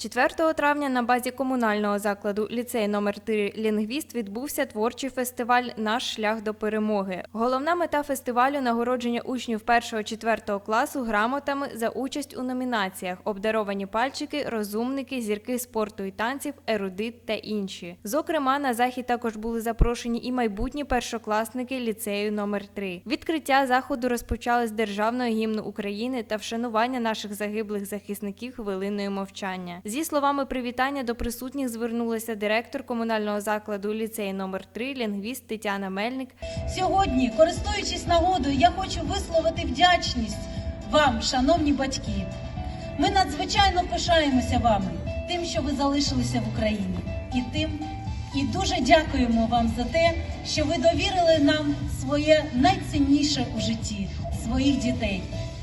4 травня на базі комунального закладу ліцей номер 3 Лінгвіст відбувся творчий фестиваль Наш шлях до перемоги. Головна мета фестивалю нагородження учнів 1-4 класу грамотами за участь у номінаціях Обдаровані пальчики, розумники, зірки спорту і танців, ерудит та інші. Зокрема, на захід також були запрошені і майбутні першокласники ліцею номер 3 Відкриття заходу розпочали з державного гімну України та вшанування наших загиблих захисників хвилиною мовчання. Зі словами привітання до присутніх звернулася директор комунального закладу ліцей номер 3 лінгвіст Тетяна Мельник Сьогодні, користуючись нагодою, я хочу висловити вдячність вам, шановні батьки. Ми надзвичайно пишаємося вами, тим, що ви залишилися в Україні, і тим, і дуже дякуємо вам за те, що ви довірили нам своє найцінніше у житті своїх дітей.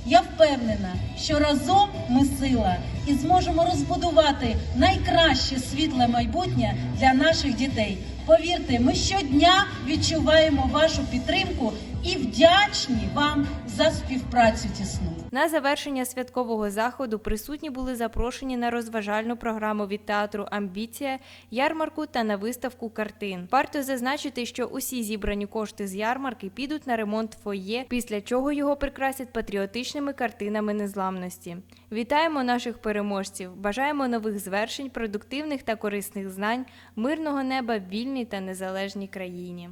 Я впевнена, що разом ми сила і зможемо розбудувати найкраще світле майбутнє для наших дітей. Повірте, ми щодня відчуваємо вашу підтримку і вдячні вам за співпрацю тісну. На завершення святкового заходу присутні були запрошені на розважальну програму від театру Амбіція, ярмарку та на виставку картин. Варто зазначити, що усі зібрані кошти з ярмарки підуть на ремонт фоє, після чого його прикрасять патріотичними картинами незламності. Вітаємо наших переможців! Бажаємо нових звершень, продуктивних та корисних знань, мирного неба в вільній та незалежній країні.